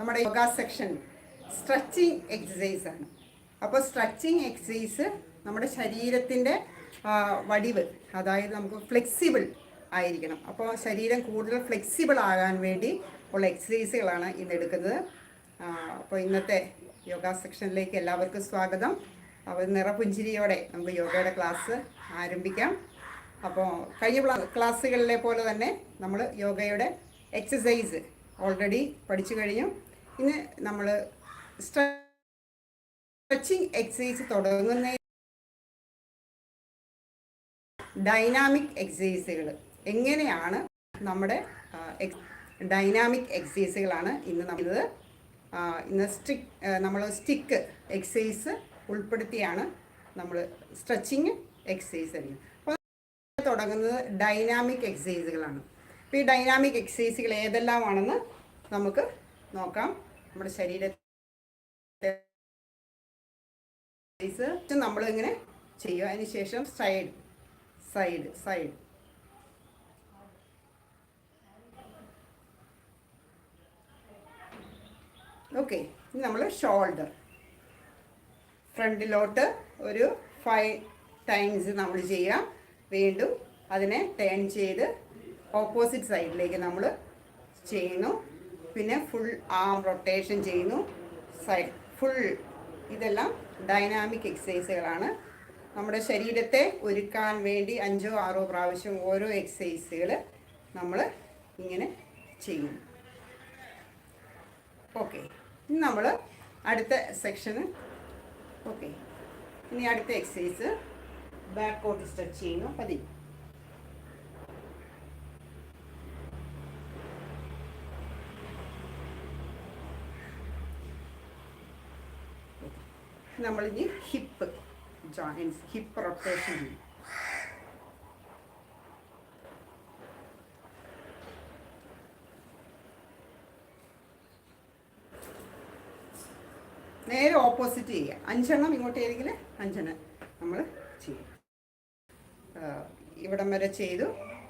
നമ്മുടെ yoga section stretching exercise ആണ്. അപ്പോൾ സ്ട്രെച്ചിങ് എക്സസൈസ് നമ്മുടെ ശരീരത്തിന്റെ വടിവ് അതായത് നമുക്ക് ഫ്ലെക്സിബിൾ ആയിരിക്കണം. അപ്പോൾ ശരീരം കൂടുതൽ ഫ്ലെക്സിബിൾ ആകാൻ വേണ്ടി ഉള്ള എക്സസൈസുകളാണ് ഇന്ന് എടുക്കുന്നത്. അപ്പോൾ ഇന്നത്തെ യോഗ സെക്ഷനിലേക്ക് എല്ലാവർക്കും സ്വാഗതം. അപ്പോൾ നിറപുഞ്ചിരിയോടെ നമുക്ക് യോഗയുടെ ക്ലാസ് ആരംഭിക്കാം. അപ്പോൾ കഴിഞ്ഞ ക്ലാസ്സുകളിലെ പോലെ തന്നെ നമ്മൾ യോഗയുടെ എക്സസൈസ് ഓൾറെഡി പഠിച്ചു കഴിഞ്ഞു. ഇന്ന് നമ്മൾ സ്ട്രെച്ചിങ് എക്സസൈസ് തുടങ്ങുന്ന ഡൈനാമിക് എക്സസൈസുകൾ എങ്ങനെയാണ് നമ്മുടെ ഡൈനാമിക് എക്സസൈസുകളാണ് ഇന്ന് നമ്മൾ ഇന്ന് സ്റ്റിക്ക് നമ്മൾ സ്റ്റിക്ക് എക്സസൈസ് ഉൾപ്പെടുത്തിയാണ് നമ്മൾ സ്ട്രെച്ചിങ് എക്സസൈസ് അറിയുന്നത് അപ്പോൾ തുടങ്ങുന്നത് ഡൈനാമിക് എക്സസൈസുകളാണ് അപ്പോൾ ഈ ഡൈനാമിക് എക്സസൈസുകൾ ഏതെല്ലാമാണെന്ന് നമുക്ക് നോക്കാം. നമ്മുടെ ശരീരത്തെ നമ്മൾ ഇങ്ങനെ ചെയ്യുക. അതിന് ശേഷം സൈഡ് സൈഡ് സൈഡ് ഓക്കെ ഇനി നമ്മൾ ഷോൾഡർ ഫ്രണ്ടിലോട്ട് ഒരു ഫൈവ് ടൈംസ് നമ്മൾ ചെയ്യാം വീണ്ടും അതിനെ ടേൺ ചെയ്ത് ഓപ്പോസിറ്റ് സൈഡിലേക്ക് നമ്മൾ ചെയ്യുന്നു. പിന്നെ ഫുൾ ആം റൊട്ടേഷൻ ചെയ്യുന്നു. സൈഡ് ഫുൾ ഇതെല്ലാം ഡൈനാമിക് എക്സസൈസുകളാണ് നമ്മുടെ ശരീരത്തെ ഒരുക്കാൻ വേണ്ടി അഞ്ചോ ആറോ പ്രാവശ്യം ഓരോ എക്സസൈസുകൾ നമ്മൾ ഇങ്ങനെ ചെയ്യും. ഓക്കെ ഇനി നമ്മൾ അടുത്ത സെക്ഷന് ഓക്കെ ഇനി അടുത്ത എക്സസൈസ് ബാക്ക് ഔട്ട് സ്ട്രെച്ച് ചെയ്യുന്നു. പതി നമ്മളിനി ഹിപ്പ് ജോയിൻസ് ഹിപ്പ് റൊട്ടേഷൻ ചെയ്യും. നേരെ ഓപ്പോസിറ്റ് ചെയ്യുക. അഞ്ചെണ്ണം ഇങ്ങോട്ട് ചെയ്തെങ്കിൽ അഞ്ചെണ്ണം നമ്മൾ ചെയ്യും. ഇവിടം വരെ ചെയ്തു.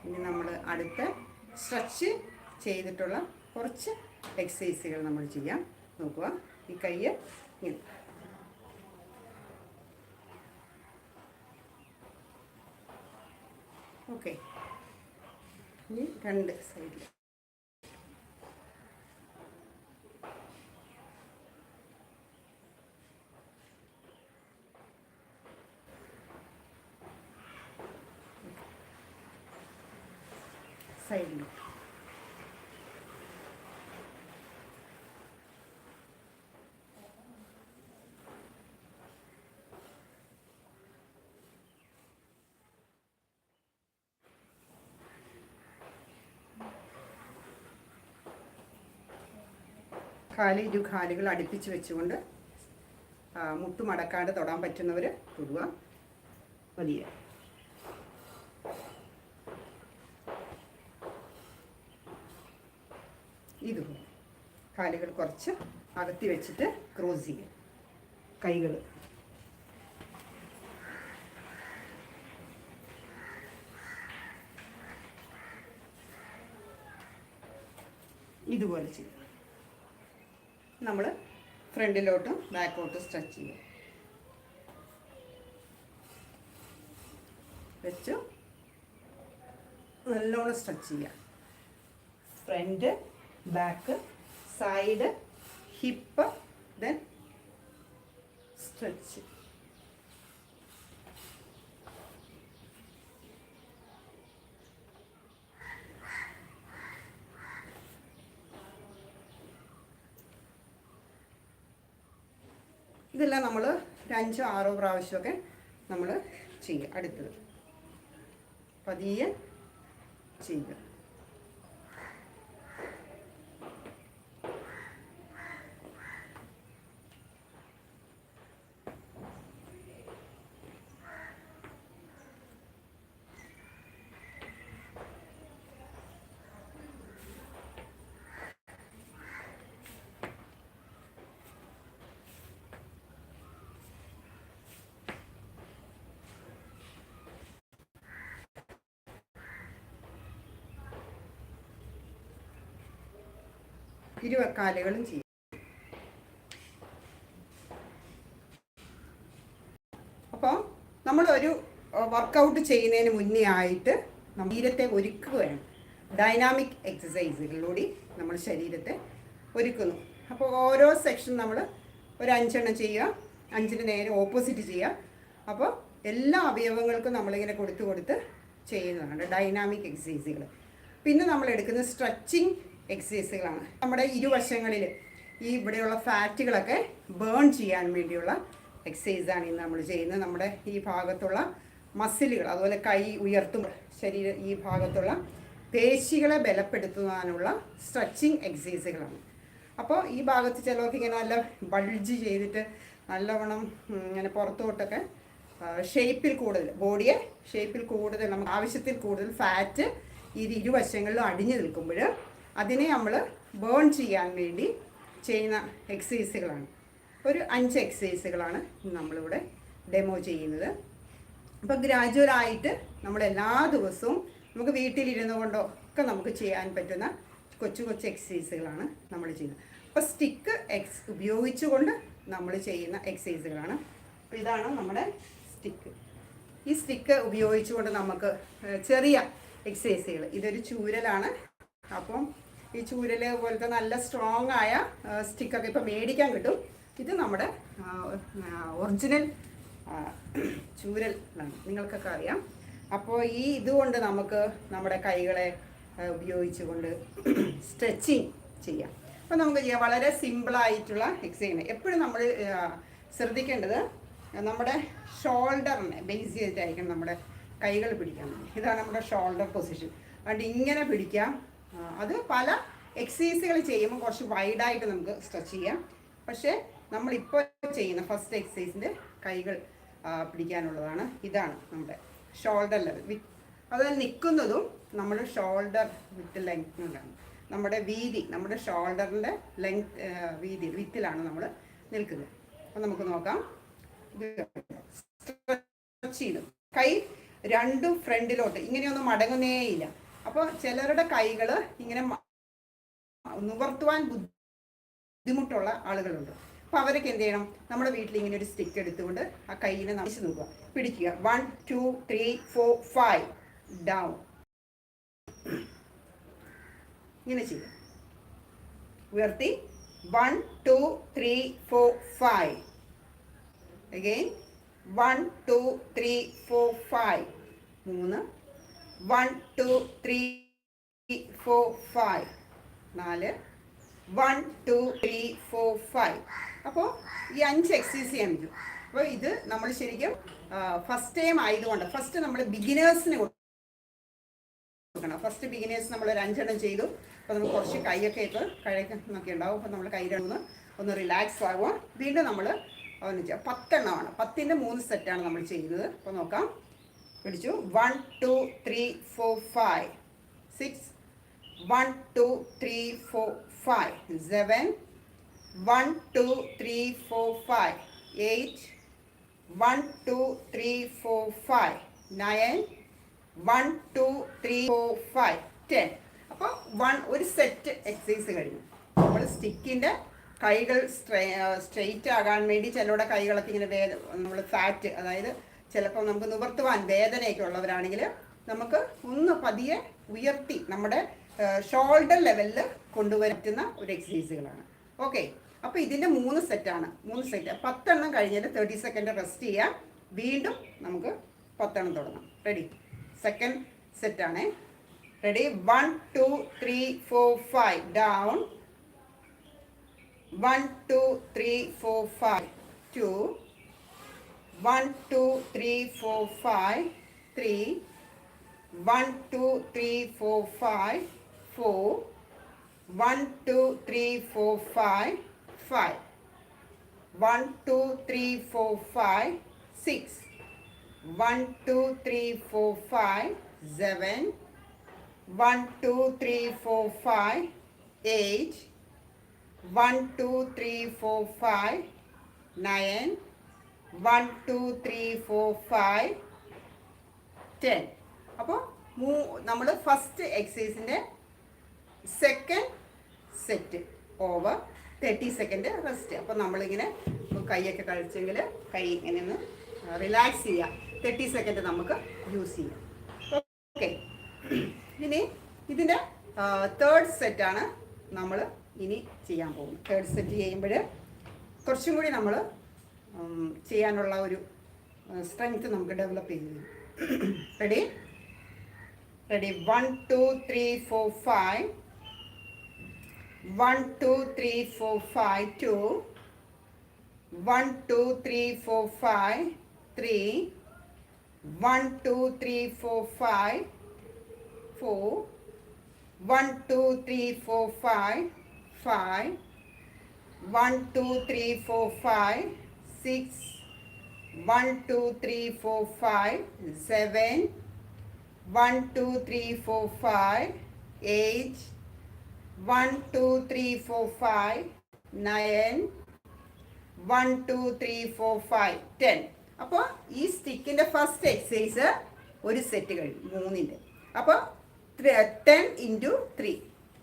ഇനി നമ്മൾ അടുത്ത സ്ട്രെച്ച് ചെയ്തിട്ടുള്ള കുറച്ച് എക്സസൈസുകൾ നമ്മൾ ചെയ്യാം. നോക്കുക. ഈ കയ്യ് ഇങ്ങനെ. ഓക്കെ. ഇനി രണ്ട് സൈഡിൽ കാൽ ഇരു കാലുകൾ അടുപ്പിച്ച് വെച്ചുകൊണ്ട് മുട്ട് മടക്കാണ്ട് തൊടാൻ പറ്റുന്നവർ തൊടുക. വലിയ. ഇതുപോലെ കാലുകൾ കുറച്ച് അകത്തി വെച്ചിട്ട് ക്രോസ് ചെയ്യുക കൈകൾ ഇതുപോലെ ചെയ്യുക നമ്മൾ ഫ്രണ്ടിലോട്ടും ബാക്കോട്ടും സ്ട്രെച്ച് ചെയ്യും വെച്ചു. നല്ലോണം സ്ട്രെച്ച് ചെയ്യാം front back side hip then stretch. ഇതെല്ലാം നമ്മൾ ഒരു അഞ്ചോ ആറോ പ്രാവശ്യമൊക്കെ നമ്മൾ ചെയ്യുക. അടുത്തത്. പതിയെ ചെയ്യുക. ഇരുവക്കാലുകളും ചെയ്യും. അപ്പോൾ നമ്മളൊരു വർക്കൗട്ട് ചെയ്യുന്നതിന് മുന്നേ ആയിട്ട് ശരീരത്തെ ഒരുക്കുകയാണ്. ഡൈനാമിക് എക്സസൈസുകളിലൂടെ നമ്മൾ ശരീരത്തെ ഒരുക്കുന്നു. അപ്പോൾ ഓരോ സെക്ഷൻ നമ്മൾ ഒരു അഞ്ചെണ്ണം ചെയ്യുക അഞ്ചിന് നേരെ ഓപ്പോസിറ്റ് ചെയ്യുക. അപ്പോൾ എല്ലാ അവയവങ്ങൾക്കും നമ്മളിങ്ങനെ കൊടുത്തു കൊടുത്ത് ചെയ്യുന്നതാണ് ഡൈനാമിക് എക്സസൈസുകൾ പിന്നെ നമ്മൾ എടുക്കുന്ന സ്ട്രെച്ചിങ് എക്സസൈസുകളാണ് നമ്മുടെ ഇരുവശങ്ങളിൽ ഈ ഇവിടെയുള്ള ഫാറ്റുകളൊക്കെ ബേൺ ചെയ്യാൻ വേണ്ടിയുള്ള എക്സസൈസാണ് ഇന്ന് നമ്മൾ ചെയ്യുന്നത്. നമ്മുടെ ഈ ഭാഗത്തുള്ള മസിലുകൾ അതുപോലെ കൈ ഉയർത്തും ശരീര ഈ ഭാഗത്തുള്ള പേശികളെ ബലപ്പെടുത്തുവാനുള്ള സ്ട്രെച്ചിങ് എക്സസൈസുകളാണ് അപ്പോൾ ഈ ഭാഗത്ത് ചിലർക്ക് ഇങ്ങനെ നല്ല ബൾജ് ചെയ്തിട്ട് നല്ലവണ്ണം ഇങ്ങനെ പുറത്തോട്ടൊക്കെ ഷേപ്പിൽ കൂടുതൽ ബോഡിയെ ഷേപ്പിൽ കൂടുതൽ നമുക്ക് ആവശ്യത്തിൽ കൂടുതൽ ഫാറ്റ് ഇത് ഇരുവശങ്ങളിലും അടിഞ്ഞു നിൽക്കുമ്പോൾ അതിനെ നമ്മൾ ബേൺ ചെയ്യാൻ വേണ്ടി ചെയ്യുന്ന എക്സസൈസുകളാണ് ഒരു അഞ്ച് എക്സസൈസുകളാണ് നമ്മളിവിടെ ഡെമോ ചെയ്യുന്നത്. അപ്പോൾ ഗ്രാജുവലായിട്ട് നമ്മൾ എല്ലാ ദിവസവും നമുക്ക് വീട്ടിലിരുന്നു കൊണ്ടോ ഒക്കെ നമുക്ക് ചെയ്യാൻ പറ്റുന്ന കൊച്ചു കൊച്ചു എക്സസൈസുകളാണ് നമ്മൾ ചെയ്യുന്നത്. അപ്പോൾ സ്റ്റിക്ക് എക്സ് ഉപയോഗിച്ചുകൊണ്ട് നമ്മൾ ചെയ്യുന്ന എക്സസൈസുകളാണ് അപ്പോൾ ഇതാണ് നമ്മുടെ സ്റ്റിക്ക് ഈ സ്റ്റിക്ക് ഉപയോഗിച്ചുകൊണ്ട് നമുക്ക് ചെറിയ എക്സസൈസുകൾ ഇതൊരു ചൂരലാണ്. അപ്പം ഈ ചൂരൽ പോലത്തെ നല്ല സ്ട്രോങ് ആയ സ്റ്റിക്കൊക്കെ ഇപ്പോൾ മേടിക്കാൻ കിട്ടും. ഇത് നമ്മുടെ ഒറിജിനൽ ചൂരൽ നിങ്ങൾക്കൊക്കെ അറിയാം. അപ്പോൾ ഈ ഇതുകൊണ്ട് നമുക്ക് നമ്മുടെ കൈകളെ ഉപയോഗിച്ചുകൊണ്ട് സ്ട്രെച്ചിങ് ചെയ്യാം. അപ്പോൾ നമുക്ക് ചെയ്യാം. വളരെ സിമ്പിളായിട്ടുള്ള എക്സസൈസ് എപ്പോഴും നമ്മൾ ശ്രദ്ധിക്കേണ്ടത് നമ്മുടെ ഷോൾഡറിനെ ബേസ് ചെയ്തിട്ടായിരിക്കണം നമ്മുടെ കൈകൾ പിടിക്കാൻ ഇതാണ് നമ്മുടെ ഷോൾഡർ പൊസിഷൻ അതുകൊണ്ട് ഇങ്ങനെ പിടിക്കാം. അത് പല എക്സസൈസുകൾ ചെയ്യുമ്പോൾ കുറച്ച് വൈഡായിട്ട് നമുക്ക് സ്ട്രെച്ച് ചെയ്യാം. പക്ഷേ നമ്മളിപ്പോൾ ചെയ്യുന്ന ഫസ്റ്റ് എക്സസൈസിന്റെ കൈകൾ പിടിക്കാനുള്ളതാണ്. ഇതാണ് നമ്മുടെ ഷോൾഡർ ലെവൽ വിത്ത് അത് നിൽക്കുന്നതും നമ്മുടെ ഷോൾഡർ വിത്ത് ലെങ്ത്തിലാണ് നമ്മുടെ വീതി നമ്മുടെ ഷോൾഡറിന്റെ ലെങ്ത് വീതി വിത്തിലാണ് നമ്മൾ നിൽക്കുന്നത്. അപ്പം നമുക്ക് നോക്കാം. സ്ട്രെച്ച് ചെയ്തു. കൈ രണ്ടും ഫ്രണ്ടിലോട്ട് ഇങ്ങനെയൊന്നും മടങ്ങുന്നേയില്ല. അപ്പോൾ ചിലരുടെ കൈകൾ ഇങ്ങനെ നിവർത്തുവാൻ ബുദ്ധിമുട്ടുള്ള ആളുകളുണ്ട്. അപ്പോൾ അവരൊക്കെ എന്ത് ചെയ്യണം? നമ്മുടെ വീട്ടിൽ ഇങ്ങനെ ഒരു സ്റ്റിക്ക് എടുത്തുകൊണ്ട് ആ കൈയിനെ നമിച്ച് നോക്കുക. പിടിക്കുക. One two three four five down ഇങ്ങനെ ചെയ്യുക. ഉയർത്തി. One two three four five again one two three four five മൂന്ന്. One two three four five നാല്. One two three four five അപ്പോൾ ഈ അഞ്ച് എക്സസൈസ് ചെയ്യാൻ പറ്റും. അപ്പോൾ ഇത് നമ്മൾ ശരിക്കും ഫസ്റ്റ് ടൈം ആയതുകൊണ്ട് ഫസ്റ്റ് നമ്മൾ ബിഗിനേഴ്സിന് കൊടുക്കണം. ഫസ്റ്റ് ബിഗിനേഴ്സ് നമ്മൾ ഒരു അഞ്ചെണ്ണം ചെയ്തു. അപ്പോൾ നമ്മൾ കുറച്ച് കൈയൊക്കെ ഇപ്പോൾ കഴക്കുന്നൊക്കെ ഉണ്ടാവും. അപ്പോൾ നമ്മൾ കൈ ഒന്ന് ഒന്ന് റിലാക്സ് ആകുക വീണ്ടും നമ്മൾ പത്തെണ്ണമാണ്. പത്തിന്റെ മൂന്ന് സെറ്റാണ് നമ്മൾ ചെയ്യുന്നത് അപ്പോൾ നോക്കാം. പിടിച്ചു. One two three four five six one two three four five seven one two three four five eight one two three four five nine one two three four five ten അപ്പോൾ വൺ ഒരു set exercise കഴിഞ്ഞു. നമ്മൾ സ്റ്റിക്കിന്റെ കൈകൾ straight ആകാൻ വേണ്ടി ചിലരുടെ കൈകളൊക്കെ ഇങ്ങനെ വേദ നമ്മൾ ഫാറ്റ് അതായത് ചിലപ്പോൾ നമുക്ക് നിവർത്തുവാൻ വേദനയൊക്കെ ഉള്ളവരാണെങ്കിൽ നമുക്ക് ഒന്ന് പതിയെ ഉയർത്തി നമ്മുടെ ഷോൾഡർ ലെവലിൽ കൊണ്ടുവരുത്തുന്ന ഒരു എക്സസൈസുകളാണ് ഓക്കെ അപ്പോൾ ഇതിന്റെ മൂന്ന് സെറ്റാണ് മൂന്ന് സെറ്റ് പത്തെണ്ണം കഴിഞ്ഞിട്ട് തേർട്ടി സെക്കൻഡ് റെസ്റ്റ് ചെയ്യാം. വീണ്ടും നമുക്ക് പത്തെണ്ണം തുടങ്ങാം. Ready second സെറ്റാണേ ready one two three four five down one two three four five two 1, 2, 3, 4, 5, 3, 1, 2, 3, 4, 5, 4, 1, 2, 3, 4, 5, 5, 1, 2, 3, 4, 5, 6, 1, 2, 3, 4, 5, 7, 1, 2, 3, 4, 5, 8, 1, 2, 3, 4, 5, 9, one two three four five ten അപ്പോൾ മൂ നമ്മൾ first എക്സസൈസിന്റെ second set over thirty second rest അപ്പോൾ നമ്മളിങ്ങനെ കൈയൊക്കെ കഴിച്ചെങ്കിൽ കൈ ഇങ്ങനെ ഒന്ന് റിലാക്സ് ചെയ്യാം. തേർട്ടി സെക്കൻഡ് നമുക്ക് യൂസ് ചെയ്യാം. ഓക്കെ ഇനി ഇതിന്റെ തേർഡ് സെറ്റാണ് നമ്മൾ ഇനി ചെയ്യാൻ പോകുന്നത്. തേർഡ് സെറ്റ് ചെയ്യുമ്പോൾ കുറച്ചും കൂടി നമ്മൾ ചെയ്യാനുള്ള ഒരു സ്ട്രെങ്ത് നമുക്ക് ഡെവലപ്പ് ചെയ്യുന്നു ready ready one two three four five one two three four five two one two three four five three one two three four five four one two three four five five one two three four five six one two three four five seven one two three four five eight one two three four five nine one two three four five ten അപ്പോൾ ഈ സ്റ്റിക്കിന്റെ first exercise ഒരു set കഴിയും മൂന്നിന്റെ അപ്പോൾ ten into three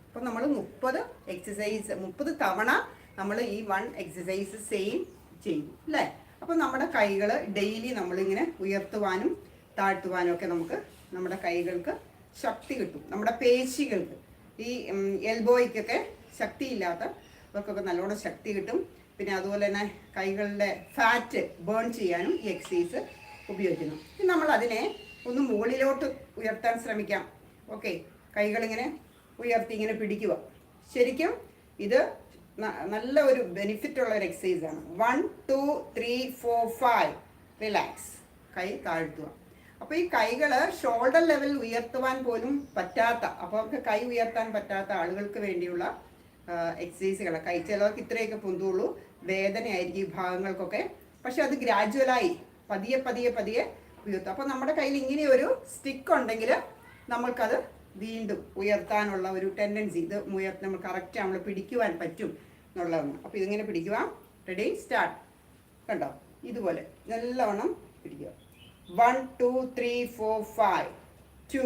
അപ്പോൾ നമ്മൾ മുപ്പത് എക്സസൈസ് മുപ്പത് തവണ നമ്മൾ ഈ വൺ എക്സസൈസ് സെയിം ചെയ്യും അല്ലേ? അപ്പോൾ നമ്മുടെ കൈകൾ ഡെയിലി നമ്മളിങ്ങനെ ഉയർത്തുവാനും താഴ്ത്തുവാനും ഒക്കെ നമുക്ക് നമ്മുടെ കൈകൾക്ക് ശക്തി കിട്ടും. നമ്മുടെ പേശികൾക്ക് ഈ എൽബോയ്ക്കൊക്കെ ശക്തിയില്ലാത്ത അവർക്കൊക്കെ നല്ലോണം ശക്തി കിട്ടും. പിന്നെ അതുപോലെ തന്നെ കൈകളുടെ ഫാറ്റ് ബേൺ ചെയ്യാനും ഈ എക്സസൈസ് ഉപയോഗിക്കുന്നു. നമ്മൾ അതിനെ ഒന്ന് മുകളിലോട്ട് ഉയർത്താൻ ശ്രമിക്കാം. ഓക്കെ കൈകളിങ്ങനെ ഉയർത്തി ഇങ്ങനെ പിടിക്കുക. ശരിക്കും ഇത് നല്ല ഒരു ബെനിഫിറ്റ് ഉള്ള ഒരു എക്സസൈസ് ആണ്. One two three four five relax കൈ താഴ്ത്തുക. അപ്പോൾ ഈ കൈകൾ ഷോൾഡർ ലെവൽ ഉയർത്തുവാൻ പോലും പറ്റാത്ത അപ്പോൾ അവർക്ക് കൈ ഉയർത്താൻ പറ്റാത്ത ആളുകൾക്ക് വേണ്ടിയുള്ള എക്സസൈസുകൾ കൈ ചിലവർക്ക് ഇത്രയൊക്കെ പൊന്തുള്ളൂ. വേദനയായിരിക്കും ഈ ഭാഗങ്ങൾക്കൊക്കെ. പക്ഷെ അത് ഗ്രാജുവലായി പതിയെ പതിയെ പതിയെ ഉയർത്തും. അപ്പോൾ നമ്മുടെ കയ്യിൽ ഇങ്ങനെ ഒരു സ്റ്റിക്ക് ഉണ്ടെങ്കിൽ നമ്മൾക്കത് വീണ്ടും ഉയർത്താനുള്ള ഒരു ടെൻഡൻസി ഇത് ഉയർത്തി നമ്മൾ കറക്റ്റ് നമ്മൾ പിടിക്കുവാൻ പറ്റും. എന്നുള്ളതാണ്. അപ്പോൾ ഇതിങ്ങനെ പിടിക്കുക. റെഡി സ്റ്റാർട്ട് കണ്ടോ? ഇതുപോലെ. നല്ലവണ്ണം പിടിക്കുക. One two three four five two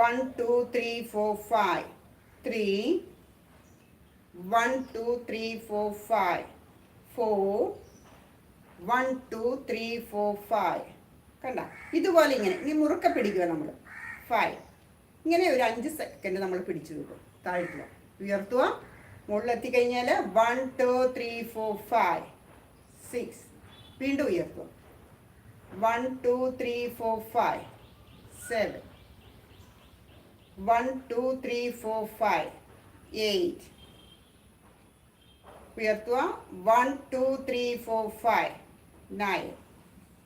one two three four five three one two three four five four one two three four five കണ്ട? ഇതുപോലെ ഇങ്ങനെ. ഇനി മുറുക്ക പിടിക്കുക നമ്മൾ ഫൈവ് ഇങ്ങനെ ഒരു അഞ്ച് സെക്കൻഡ് നമ്മൾ പിടിച്ചു കിട്ടും. താഴ്ത്തുക. ഉയർത്തുക. മുകളിലെത്തി കഴിഞ്ഞാൽ one two three four five six വീണ്ടും ഉയർത്തുക. One two three four five seven one two three four five eight ഉയർത്തുക. One two three four five nine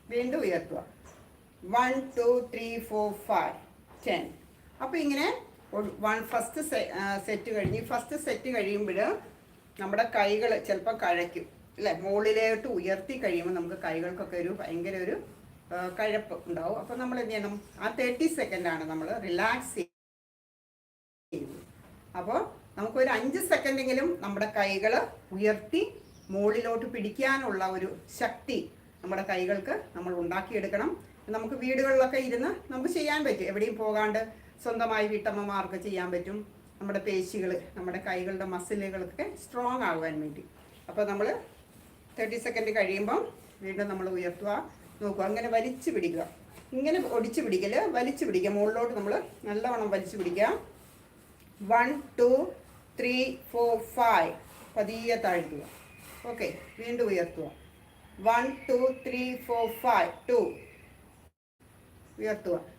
വീണ്ടും ഉയർത്തുക. One two three four five ten അപ്പോൾ ഇങ്ങനെ വൺ ഫസ്റ്റ് സെറ്റ് കഴിഞ്ഞ് first set കഴിയുമ്പോൾ നമ്മുടെ കൈകൾ ചിലപ്പോൾ കഴയ്ക്കും അല്ലേ? മുകളിലോട്ട് ഉയർത്തി കഴിയുമ്പോൾ നമുക്ക് കൈകൾക്കൊക്കെ ഒരു ഭയങ്കര ഒരു കഴപ്പ് ഉണ്ടാവും. അപ്പോൾ നമ്മൾ എന്ത് ചെയ്യണം? ആ തേർട്ടി സെക്കൻഡാണ് നമ്മൾ റിലാക്സ് ചെയ്യുന്നത്. അപ്പോൾ നമുക്കൊരു അഞ്ച് സെക്കൻഡെങ്കിലും നമ്മുടെ കൈകൾ ഉയർത്തി മുകളിലോട്ട് പിടിക്കാനുള്ള ഒരു ശക്തി നമ്മുടെ കൈകൾക്ക് നമ്മൾ ഉണ്ടാക്കിയെടുക്കണം. നമുക്ക് വീടുകളിലൊക്കെ ഇരുന്ന് നമുക്ക് ചെയ്യാൻ പറ്റും. എവിടെയും പോകാണ്ട് സ്വന്തമായി വീട്ടമ്മമാർക്ക് ചെയ്യാൻ പറ്റും. നമ്മുടെ പേശികൾ നമ്മുടെ കൈകളുടെ മസിലുകളൊക്കെ സ്ട്രോങ് ആകാൻ വേണ്ടി. അപ്പോൾ നമ്മൾ തേർട്ടി സെക്കൻഡ് കഴിയുമ്പം വീണ്ടും നമ്മൾ ഉയർത്തുക നോക്കുക. അങ്ങനെ വലിച്ചു പിടിക്കുക. ഇങ്ങനെ ഒടിച്ചു പിടിക്കൽ വലിച്ചു പിടിക്കുക. മുകളിലോട്ട് നമ്മൾ നല്ലവണ്ണം വലിച്ചു പിടിക്കുക. One two three four five പതിയെ താഴ്ത്തുക. ഓക്കെ വീണ്ടും ഉയർത്തുക. One two three four five two ഉയർത്തുക.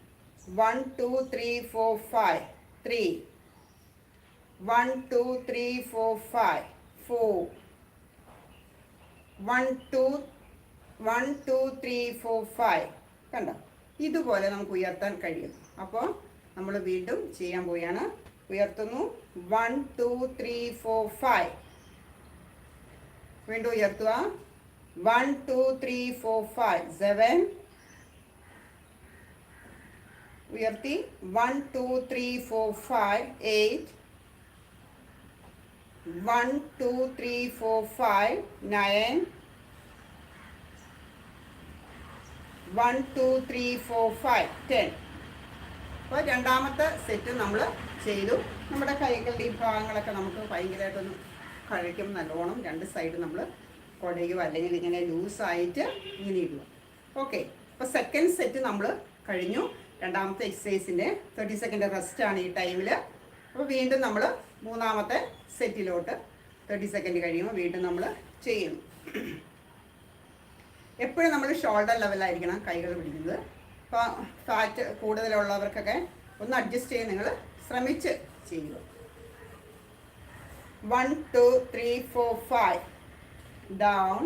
One two three four five. Three. One two three four five. Four. One two one two three four five കണ്ടോ? ഇതുപോലെ നമുക്ക് ഉയർത്താൻ കഴിയും. അപ്പോൾ നമ്മൾ വീണ്ടും ചെയ്യാൻ പോവുകയാണ്. ഉയർത്തുന്നു. One two three four five വീണ്ടും ഉയർത്തുക. One two three four five seven ഉയർത്തി. One two three four five eight one two three four five nine one two three four five ten അപ്പോൾ രണ്ടാമത്തെ സെറ്റ് നമ്മൾ ചെയ്തു. നമ്മുടെ കൈകളുടെ ഈ ഭാഗങ്ങളൊക്കെ നമുക്ക് ഭയങ്കരമായിട്ടൊന്ന് കഴിക്കും നല്ലോണം രണ്ട് സൈഡ് നമ്മൾ കുടയോ അല്ലെങ്കിൽ ഇങ്ങനെ ലൂസായിട്ട് ഇങ്ങനെ ഇടുക. ഓക്കെ അപ്പോൾ സെക്കൻഡ് സെറ്റ് നമ്മൾ കഴിഞ്ഞു. രണ്ടാമത്തെ എക്സസൈസിന്റെ തേർട്ടി സെക്കൻഡ് റെസ്റ്റ് ആണ് ഈ ടൈമിൽ അപ്പോൾ വീണ്ടും നമ്മൾ മൂന്നാമത്തെ സെറ്റിലോട്ട് തേർട്ടി സെക്കൻഡ് കഴിയുമ്പോൾ വീണ്ടും നമ്മൾ ചെയ്യുന്നു. എപ്പോഴും നമ്മൾ ഷോൾഡർ ലെവലായിരിക്കണം കൈകൾ പിടിക്കുന്നത്. അപ്പോൾ ഫാറ്റ് കൂടുതലുള്ളവർക്കൊക്കെ ഒന്ന് അഡ്ജസ്റ്റ് ചെയ്ത് നിങ്ങൾ ശ്രമിച്ച് ചെയ്യുക. One two three four five down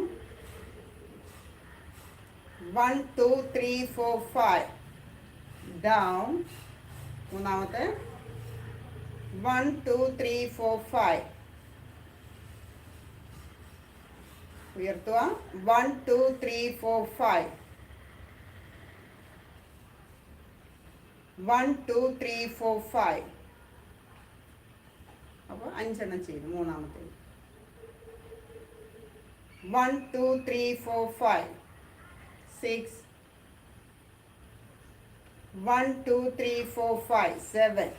one two three four five down മൂന്നാമത്തെ. One two three four five ഉയർത്തുക. One two three four five one two three four five അപ്പോൾ അഞ്ചെണ്ണം ചെയ്തു മൂന്നാമത്തെ one two three four five six one two three four five seven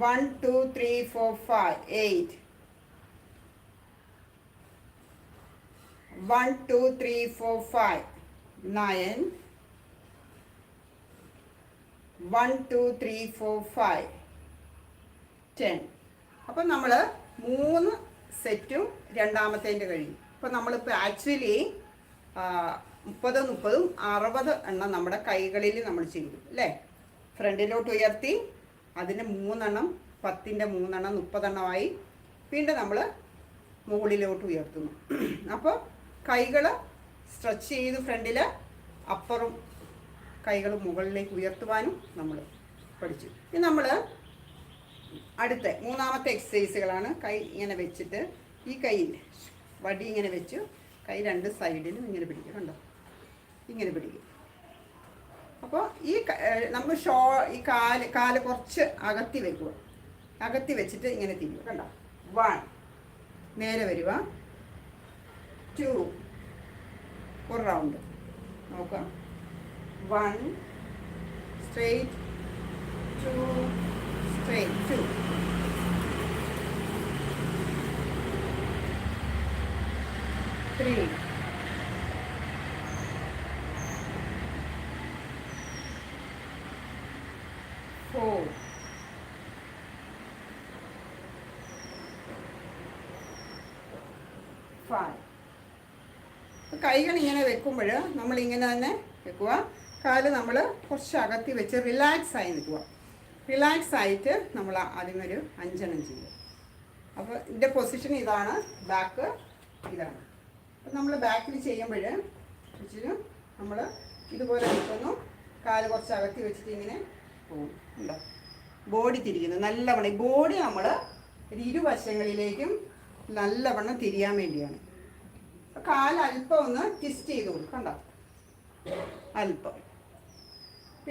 one two three four five eight one two three four five nine one two three four five ten അപ്പം നമ്മൾ മൂന്ന് സെറ്റും രണ്ടാമത്തേന്റെ കഴിയും അപ്പം നമ്മളിപ്പോൾ ആക്ച്വലി മുപ്പത് മുപ്പതും അറുപത് എണ്ണം നമ്മുടെ കൈകളിൽ നമ്മൾ ചെയ്യും അല്ലേ? ഫ്രണ്ടിലോട്ട് ഉയർത്തി അതിന് മൂന്നെണ്ണം പത്തിന്റെ മൂന്നെണ്ണം മുപ്പതെണ്ണമായി വീണ്ടും നമ്മൾ മുകളിലോട്ട് ഉയർത്തുന്നു. അപ്പോൾ കൈകൾ സ്ട്രെച്ച് ചെയ്ത് ഫ്രണ്ടിൽ അപ്പറും കൈകൾ മുകളിലേക്ക് ഉയർത്തുവാനും നമ്മൾ പഠിച്ചു. ഇനി നമ്മൾ അടുത്ത മൂന്നാമത്തെ എക്സസൈസുകളാണ് കൈ ഇങ്ങനെ വെച്ചിട്ട് ഈ കൈയിൽ വടി ഇങ്ങനെ വെച്ചു കൈ രണ്ട് സൈഡിലും ഇങ്ങനെ പിടിക്കും കണ്ടോ? ഇങ്ങനെ പിടിക്കും. അപ്പോൾ ഈ നമ്മൾ ഷോ ഈ കാൽ കാൽ കുറച്ച് അകത്തി വെക്കുക. അകത്തി വെച്ചിട്ട് ഇങ്ങനെ തിരിയുക. കണ്ടോ? വൺ നേരെ വരിക. ടു ഒരു റൗണ്ട് നോക്കാം one straight two straight two three four five കൈകൾ ഇങ്ങനെ വെക്കുമ്പോൾ നമ്മൾ ഇങ്ങനെ തന്നെ വെക്കുക. കാൽ നമ്മൾ കുറച്ച് അകത്തി വെച്ച് റിലാക്സ് ആയി നിൽക്കുക. റിലാക്സ് ആയിട്ട് നമ്മൾ ആദ്യം ഒരു അഞ്ചെണ്ണം ചെയ്യുക അപ്പോൾ ഇതിന്റെ പൊസിഷൻ ഇതാണ് ബാക്ക് ഇതാണ്. അപ്പം നമ്മൾ ബാക്കിൽ ചെയ്യുമ്പോൾ നമ്മൾ ഇതുപോലെ നിൽക്കുന്നു. കാൽ കുറച്ച് അകത്തി വെച്ചിട്ട് ഇങ്ങനെ പോകും. ഉണ്ടോ? ബോഡി തിരിക്കുന്നു നല്ലവണ്ണം ബോഡി നമ്മൾ ഇരുവശങ്ങളിലേക്കും നല്ലവണ്ണം തിരിയാൻ വേണ്ടിയാണ്. അപ്പൊ അല്പം ഒന്ന് ട്വിസ്റ്റ് ചെയ്ത് കൊടുക്കണ്ട കണ്ടോ? അല്പം.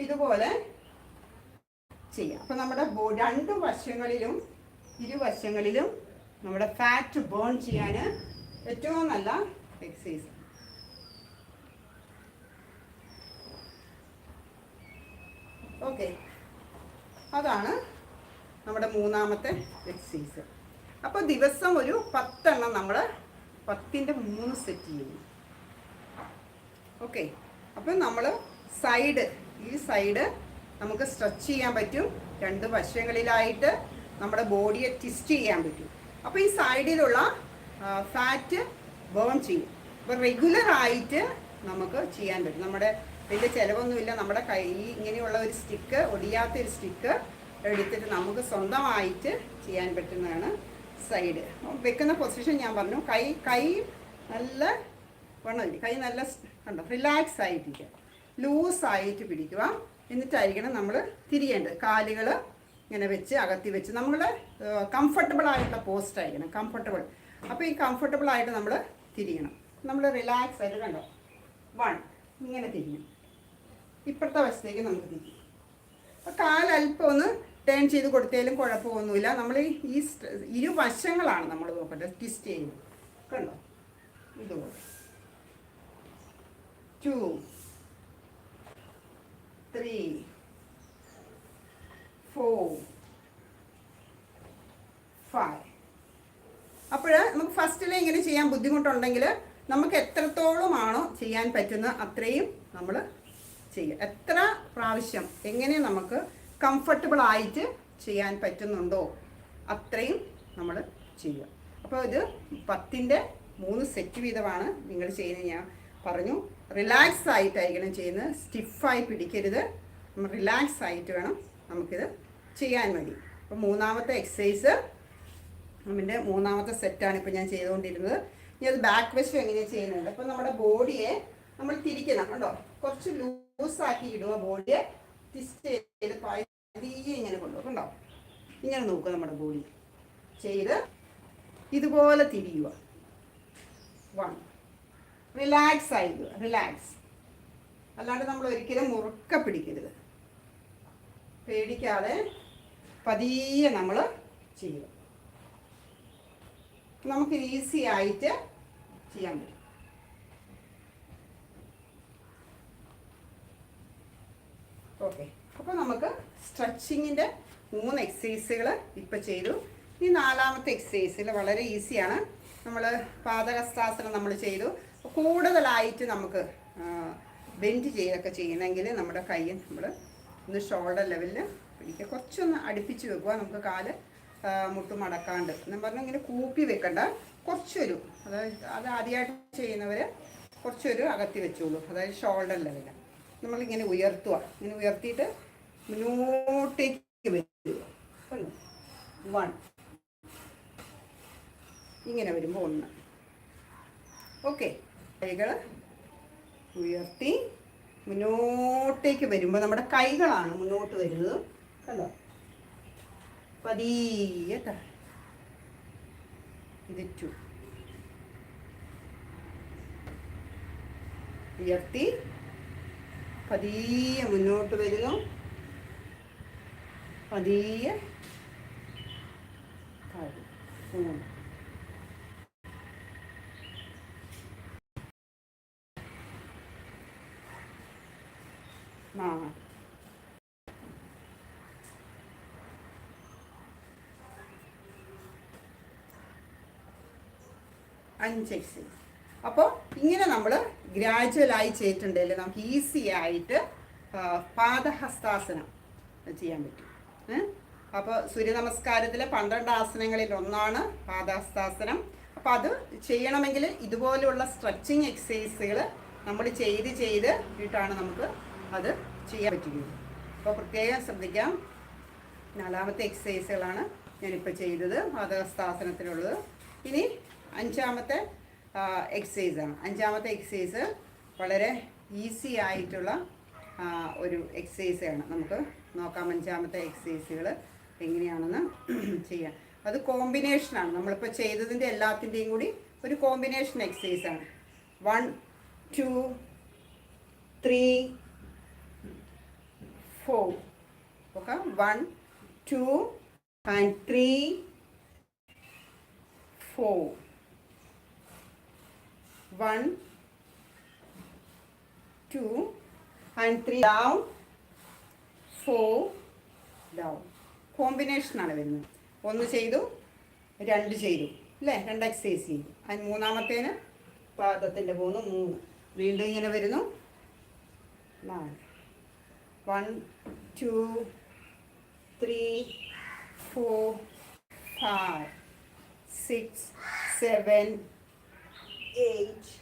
ഇതുപോലെ ചെയ്യാം. അപ്പൊ നമ്മുടെ രണ്ടു രണ്ട് വശങ്ങളിലും ഇരുവശങ്ങളിലും നമ്മുടെ ഫാറ്റ് ബേൺ ചെയ്യാൻ ഏറ്റവും നല്ല എക്സസൈസ് ഓക്കെ അതാണ് നമ്മുടെ മൂന്നാമത്തെ എക്സസൈസ് അപ്പോൾ ദിവസം ഒരു പത്തെണ്ണം നമ്മൾ പത്തിന്റെ മൂന്ന് സെറ്റ് ചെയ്യും ഓക്കെ അപ്പം നമ്മൾ സൈഡ് ഈ സൈഡ് നമുക്ക് സ്ട്രെച്ച് ചെയ്യാൻ പറ്റും. രണ്ട് വശങ്ങളിലായിട്ട് നമ്മുടെ ബോഡിയെ ട്വിസ്റ്റ് ചെയ്യാൻ പറ്റും. അപ്പോൾ ഈ സൈഡിലുള്ള ഫാറ്റ് ബേൺ ചെയ്യും. അപ്പോൾ റെഗുലർ ആയിട്ട് നമുക്ക് ചെയ്യാൻ പറ്റും. നമ്മുടെ വലിയ ചിലവൊന്നുമില്ല. നമ്മുടെ കൈ ഇങ്ങനെയുള്ള ഒരു സ്റ്റിക്ക് ഒടിയാത്ത ഒരു സ്റ്റിക്ക് എടുത്തിട്ട് നമുക്ക് സ്വന്തമായിട്ട് ചെയ്യാൻ പറ്റുന്നതാണ് സൈഡ് വെക്കുന്ന പൊസിഷൻ ഞാൻ പറഞ്ഞു കൈ കൈ നല്ല വണ്ണമില്ല കൈ നല്ല കണ്ടോ? റിലാക്സ് ആയിട്ടിരിക്കുക. ലൂസ് ആയിട്ട് പിടിക്കുക. എന്നിട്ടായിരിക്കണം നമ്മൾ തിരിയേണ്ടത്. കാലുകൾ ഇങ്ങനെ വെച്ച് അകത്തി വെച്ച് നമ്മൾ കംഫർട്ടബിൾ ആയിട്ടുള്ള പോസ്റ്റ് ആയിരിക്കണം. കംഫർട്ടബിൾ അപ്പോൾ ഈ കംഫർട്ടബിൾ ആയിട്ട് നമ്മൾ തിരിയണം. നമ്മൾ റിലാക്സ് ആയിട്ട് കണ്ടോ? വൺ ഇങ്ങനെ തിരിഞ്ഞു ഇപ്പുറത്തെ വശത്തേക്ക് നമുക്ക് തിരിയും. അപ്പോൾ കാലല്പം ഒന്ന് ടേൺ ചെയ്ത് കൊടുത്താലും കുഴപ്പമൊന്നുമില്ല. നമ്മൾ ഈ ഇരുവശങ്ങളാണ് നമ്മൾ നോക്കേണ്ടത്. ട്വിസ്റ്റ് ചെയ്യുന്നത് കണ്ടോ? ഇതുപോലെ. ടു ത്രീ ഫോർ ഫൈവ് അപ്പോൾ നമുക്ക് ഫസ്റ്റിലെ ഇങ്ങനെ ചെയ്യാൻ ബുദ്ധിമുട്ടുണ്ടെങ്കിൽ നമുക്ക് എത്രത്തോളമാണോ ചെയ്യാൻ പറ്റുന്ന അത്രയും നമ്മൾ ചെയ്യുക എത്ര പ്രാവശ്യം എങ്ങനെ നമുക്ക് കംഫർട്ടബിൾ ആയിട്ട് ചെയ്യാൻ പറ്റുന്നുണ്ടോ? അത്രയും നമ്മൾ ചെയ്യുക. അപ്പോൾ ഇത് പത്തിന്റെ മൂന്ന് സെറ്റ് വീതമാണ് നിങ്ങൾ ചെയ്യുന്നത്. ഞാൻ പറഞ്ഞു റിലാക്സ് ആയിട്ടായിരിക്കണം ചെയ്യുന്നത്. സ്റ്റിഫായി പിടിക്കരുത്. റിലാക്സ് ആയിട്ട് വേണം നമുക്കിത് ചെയ്യാൻ വേണ്ടി. അപ്പോൾ മൂന്നാമത്തെ എക്സസൈസ് നമ്മുടെ മൂന്നാമത്തെ സെറ്റാണ് ഇപ്പോൾ ഞാൻ ചെയ്തുകൊണ്ടിരുന്നത്. ഇനി അത് ബാക്ക് വശം എങ്ങനെയാണ് ചെയ്യുന്നുണ്ട് അപ്പോൾ നമ്മുടെ ബോഡിയെ നമ്മൾ തിരിക്കണം. കണ്ടോ? കുറച്ച് ലൂസാക്കി ഇടുക ബോഡിയെ ട്വിസ്റ്റ് ചെയ്ത് പതിയെ ഇങ്ങനെ കൊണ്ടുപോകും കണ്ടോ? ഇങ്ങനെ നോക്കുക നമ്മുടെ ബോഡി ചെയ്ത് ഇതുപോലെ തിരിയുക. വൺ റിലാക്സ് ആയിരിക്കുക റിലാക്സ് അല്ലാണ്ട് നമ്മൾ ഒരിക്കലും മുറുക്ക പിടിക്കരുത്. പേടിക്കാതെ പതിയെ നമ്മൾ ചെയ്യുക. നമുക്ക് ഈസി ആയിട്ട് ചെയ്യാൻ പറ്റും. ഓക്കെ അപ്പോൾ നമുക്ക് സ്ട്രെച്ചിങ്ങിന്റെ മൂന്ന് എക്സസൈസുകൾ ഇപ്പോൾ ചെയ്തു. ഈ നാലാമത്തെ എക്സസൈസിൽ വളരെ ഈസിയാണ് നമ്മൾ പാദകസ്ഥാസനം നമ്മൾ ചെയ്തു. കൂടുതലായിട്ട് നമുക്ക് ബെൻഡ് ചെയ്തൊക്കെ ചെയ്യണമെങ്കിൽ നമ്മുടെ കൈ നമ്മൾ ഒന്ന് ഷോൾഡർ ലെവലിൽ പിടിക്കുക. കുറച്ചൊന്ന് അടുപ്പിച്ച് വെക്കുക. നമുക്ക് കാൽ മുട്ട് മടക്കാണ്ട് എന്ന് പറഞ്ഞാൽ ഇങ്ങനെ കൂപ്പി വെക്കണ്ട. കുറച്ചൊരു അതായത് അത് ആദ്യമായിട്ട് ചെയ്യുന്നവർ കുറച്ചൊരു അകത്തി വെച്ചോളൂ. അതായത് ഷോൾഡർ ലെവലിൽ നമ്മളിങ്ങനെ ഉയർത്തുക. ഇങ്ങനെ ഉയർത്തിയിട്ട് മുന്നോട്ടേക്ക് വരിക. വൺ ഇങ്ങനെ വരുമ്പോൾ ഒന്ന്. ഓക്കെ കൈകൾ ഉയർത്തി മുന്നോട്ടേക്ക് വരുമ്പോൾ നമ്മുടെ കൈകളാണ് മുന്നോട്ട് വരുന്നത്. കണ്ടോ? പതിയെ താഴെ ഉയർത്തി പതിയെ മുന്നോട്ട് വരുന്നു. പതിയെ നാല് അഞ്ച് അപ്പോൾ ഇങ്ങനെ നമ്മൾ ഗ്രാജുവലായി ചെയ്തിട്ടുണ്ടെങ്കിൽ നമുക്ക് ഈസി ആയിട്ട് പാദഹസ്താസനം ചെയ്യാൻ പറ്റും. അപ്പോൾ സൂര്യ നമസ്കാരത്തിലെ പന്ത്രണ്ട് ആസനങ്ങളിൽ ഒന്നാണ് പാദാസ്താസനം. അപ്പോൾ അത് ചെയ്യണമെങ്കിൽ ഇതുപോലെയുള്ള സ്ട്രെച്ചിങ് എക്സസൈസുകൾ നമ്മൾ ചെയ്ത് ചെയ്ത് ഇട്ടാണ് നമുക്ക് അത് ചെയ്യാൻ പറ്റുന്നത്. അപ്പോൾ പ്രത്യേകം ശ്രദ്ധിക്കാം. നാലാമത്തെ എക്സസൈസുകളാണ് ഞാനിപ്പോൾ ചെയ്തത് പാദഹസ്താസനത്തിനുള്ളത് ഇനി അഞ്ചാമത്തെ എക്സസൈസാണ്. അഞ്ചാമത്തെ എക്സസൈസ് വളരെ ഈസി ആയിട്ടുള്ള ഒരു എക്സസൈസാണ് നമുക്ക് നോക്കാം അഞ്ചാമത്തെ എക്സസൈസുകൾ എങ്ങനെയാണെന്ന് ചെയ്യാം. അത് കോമ്പിനേഷനാണ് നമ്മളിപ്പോൾ ചെയ്തതിന്റെ എല്ലാത്തിന്റെയും കൂടി ഒരു കോമ്പിനേഷൻ എക്സസൈസ് ആണ്. One two three four okay one two and three four one two and three down, four, down കോമ്പിനേഷനാണ് വരുന്നത്. ഒന്ന് ചെയ്തു രണ്ട് ചെയ്തു അല്ലേ? രണ്ട് എക്സസൈസ് ചെയ്തു. അതിന് മൂന്നാമത്തേന് പാദത്തിന്റെ മൂന്ന് മൂന്ന്. വീണ്ടും ഇങ്ങനെ വരുന്നു. നാല്. One two three four five six seven eight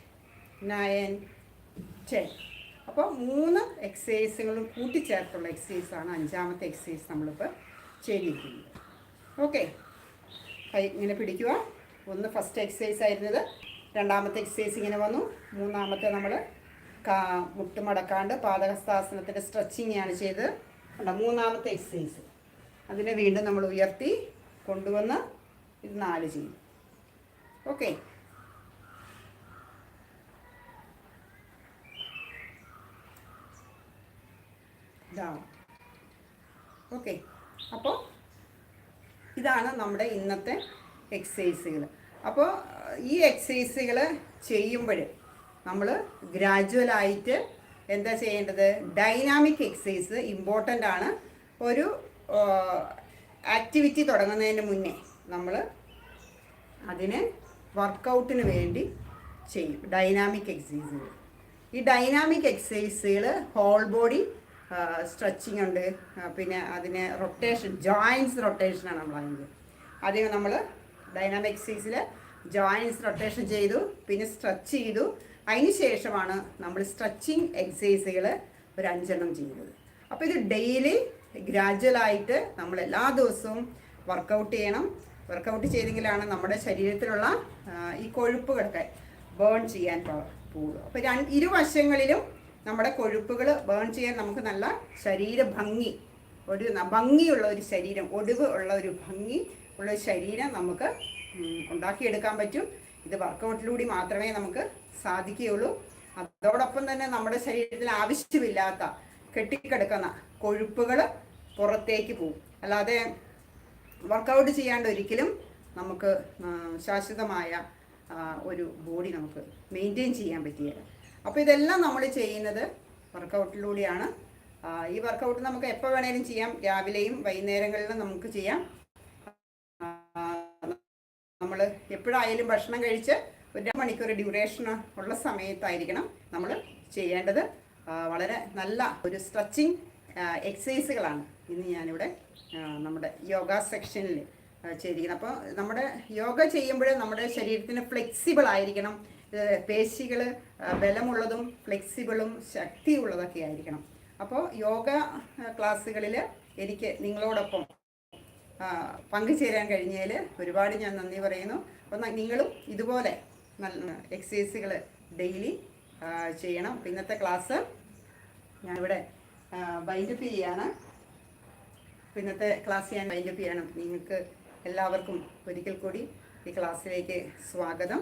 nine ten അപ്പോൾ മൂന്ന് എക്സസൈസുകളും കൂട്ടിച്ചേർത്തുള്ള എക്സസൈസാണ് അഞ്ചാമത്തെ എക്സസൈസ് നമ്മളിപ്പോൾ ചെയ്തിരിക്കുന്നത്. ഓക്കെ കൈ ഇങ്ങനെ പിടിക്കുക. ഒന്ന് ഫസ്റ്റ് എക്സസൈസ് ആയിരുന്നത്. രണ്ടാമത്തെ എക്സസൈസ് ഇങ്ങനെ വന്നു. മൂന്നാമത്തെ നമ്മൾ കാ മുട്ട് മടക്കാണ്ട് പാദഹസ്താസനത്തിന്റെ സ്ട്രെച്ചിങ് ആണ് ചെയ്തത്. കണ്ടോ? മൂന്നാമത്തെ എക്സസൈസ് അതിനെ വീണ്ടും നമ്മൾ ഉയർത്തി കൊണ്ടുവന്ന് ഇത് നാല് ചെയ്യും ഓക്കെ ഡൗൺ ഓക്കെ അപ്പോൾ ഇതാണ് നമ്മുടെ ഇന്നത്തെ എക്സസൈസുകൾ അപ്പോൾ ഈ എക്സസൈസുകൾ ചെയ്യുമ്പോൾ നമ്മൾ ഗ്രാജുവലായിട്ട് എന്താ ചെയ്യേണ്ടത്? ഡൈനാമിക് എക്സസൈസ് ഇമ്പോർട്ടന്റ് ആണ്. ഒരു ആക്ടിവിറ്റി തുടങ്ങുന്നതിന് മുന്നേ നമ്മൾ അതിന് വർക്കൗട്ടിന് വേണ്ടി ചെയ്യും. ഡൈനാമിക് എക്സസൈസുകൾ ഈ ഡൈനാമിക് എക്സസൈസുകൾ ഹോൾ ബോഡി സ്ട്രെച്ചിങ് ഉണ്ട്. പിന്നെ അതിന് റൊട്ടേഷൻ ജോയിൻസ് റൊട്ടേഷനാണ് നമ്മൾ അതിന്റെ ആദ്യം നമ്മൾ ഡൈനാമിക്സീസിൽ ജോയിൻസ് റൊട്ടേഷൻ ചെയ്തു പിന്നെ സ്ട്രെച്ച് ചെയ്തു. അതിന് ശേഷമാണ് നമ്മൾ സ്ട്രെച്ചിങ് എക്സസൈസുകൾ ഒരു അഞ്ചെണ്ണം ചെയ്യുന്നത്. അപ്പോൾ ഇത് ഡെയിലി ഗ്രാജുവലായിട്ട് നമ്മൾ എല്ലാ ദിവസവും വർക്കൗട്ട് ചെയ്യണം. വർക്കൗട്ട് ചെയ്തെങ്കിലാണ് നമ്മുടെ ശരീരത്തിലുള്ള ഈ കൊഴുപ്പുകളൊക്കെ ബേൺ ചെയ്യാൻ പോകുള്ളൂ അപ്പോൾ ഇരുവശങ്ങളിലും നമ്മുടെ കൊഴുപ്പുകൾ ബേൺ ചെയ്യാൻ നമുക്ക് നല്ല ശരീര ഭംഗി ഒരു ഭംഗിയുള്ള ഒരു ശരീരം ഒടിവ് ഉള്ള ഒരു ഭംഗി ഉള്ള ഒരു ശരീരം നമുക്ക് ഉണ്ടാക്കിയെടുക്കാൻ പറ്റും. ഇത് വർക്കൗട്ടിലൂടെ മാത്രമേ നമുക്ക് സാധിക്കുകയുള്ളൂ. അതോടൊപ്പം തന്നെ നമ്മുടെ ശരീരത്തിൽ ആവശ്യമില്ലാത്ത കെട്ടിക്കിടക്കുന്ന കൊഴുപ്പുകൾ പുറത്തേക്ക് പോകും അല്ലാതെ വർക്കൗട്ട് ചെയ്യാണ്ട് ഒരിക്കലും നമുക്ക് ശാശ്വതമായ ഒരു ബോഡി നമുക്ക് മെയിന്റെയിൻ ചെയ്യാൻ പറ്റിയത് അപ്പോൾ ഇതെല്ലാം നമ്മൾ ചെയ്യുന്നത് വർക്കൗട്ടിലൂടെയാണ് ഈ വർക്കൗട്ട് നമുക്ക് എപ്പോൾ വേണേലും ചെയ്യാം. രാവിലെയും വൈകുന്നേരങ്ങളിലും നമുക്ക് ചെയ്യാം. നമ്മൾ എപ്പോഴായാലും ഭക്ഷണം കഴിച്ച് ഒരു മണിക്കൂർ ഡ്യൂറേഷൻ ഉള്ള സമയത്തായിരിക്കണം നമ്മൾ ചെയ്യേണ്ടത്. വളരെ നല്ല ഒരു സ്ട്രെച്ചിങ് എക്സസൈസുകളാണ് ഇന്ന് ഞാനിവിടെ നമ്മുടെ യോഗ സെക്ഷനിൽ ചെയ്തിരിക്കുന്നത്. അപ്പോൾ നമ്മുടെ യോഗ ചെയ്യുമ്പോൾ നമ്മുടെ ശരീരത്തിന് ഫ്ലെക്സിബിൾ ആയിരിക്കണം. പേശികൾ ബലമുള്ളതും ഫ്ലെക്സിബിളും ശക്തിയുള്ളതൊക്കെ ആയിരിക്കണം. അപ്പോൾ യോഗ ക്ലാസ്സുകളിൽ എനിക്ക് നിങ്ങളോടൊപ്പം പങ്കുചേരാൻ കഴിഞ്ഞതിൽ ഒരുപാട് ഞാൻ നന്ദി പറയുന്നു. അപ്പം നിങ്ങളും ഇതുപോലെ നല്ല എക്സസൈസുകൾ ഡെയിലി ചെയ്യണം. അപ്പം ഇന്നത്തെ ക്ലാസ് ഞാനിവിടെ ബൈൻഡപ്പ് ചെയ്യാണ്. അപ്പം ഇന്നത്തെ ക്ലാസ് ഞാൻ ബൈൻഡപ്പ് ചെയ്യണം. നിങ്ങൾക്ക് എല്ലാവർക്കും ഒരിക്കൽ കൂടി ഈ ക്ലാസ്സിലേക്ക് സ്വാഗതം.